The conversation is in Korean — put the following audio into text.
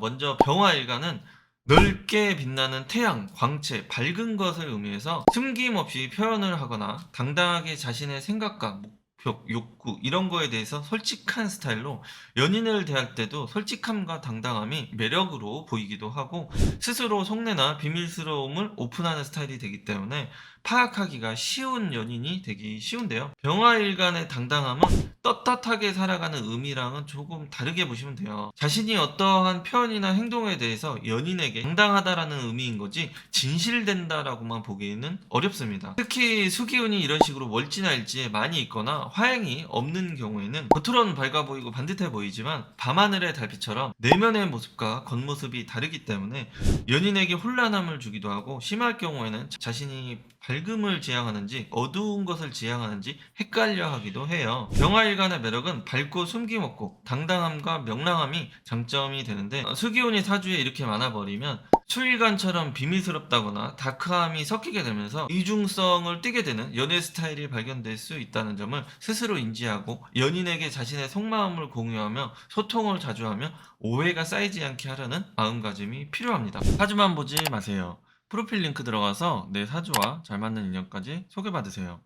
먼저 병화일간은 넓게 빛나는 태양, 광채, 밝은 것을 의미해서 숨김없이 표현을 하거나 당당하게 자신의 생각과 목표, 욕구 이런 거에 대해서 솔직한 스타일로 연인을 대할 때도 솔직함과 당당함이 매력으로 보이기도 하고 스스로 속내나 비밀스러움을 오픈하는 스타일이 되기 때문에 파악하기가 쉬운 연인이 되기 쉬운데요. 병화일간의 당당함은 떳떳하게 살아가는 의미랑은 조금 다르게 보시면 돼요. 자신이 어떠한 표현이나 행동에 대해서 연인에게 당당하다라는 의미인 거지 진실된다라고만 보기에는 어렵습니다. 특히 수기운이 이런 식으로 월지나 일지에 많이 있거나 화행이 없는 경우에는 겉으로는 밝아 보이고 반듯해 보이지만 밤하늘의 달빛처럼 내면의 모습과 겉모습이 다르기 때문에 연인에게 혼란함을 주기도 하고 심할 경우에는 자신이 밝음을 지향하는지 어두운 것을 지향하는지 헷갈려 하기도 해요. 병화일간의 매력은 밝고 숨김없고 당당함과 명랑함이 장점이 되는데 어, 수기운이 사주에 이렇게 많아버리면 수일간처럼 비밀스럽다거나 다크함이 섞이게 되면서 이중성을 띠게 되는 연애 스타일이 발견될 수 있다는 점을 스스로 인지하고 연인에게 자신의 속마음을 공유하며 소통을 자주 하며 오해가 쌓이지 않게 하려는 마음가짐이 필요합니다. 사주만 보지 마세요. 프로필 링크 들어가서 내 사주와 잘 맞는 인연까지 소개받으세요.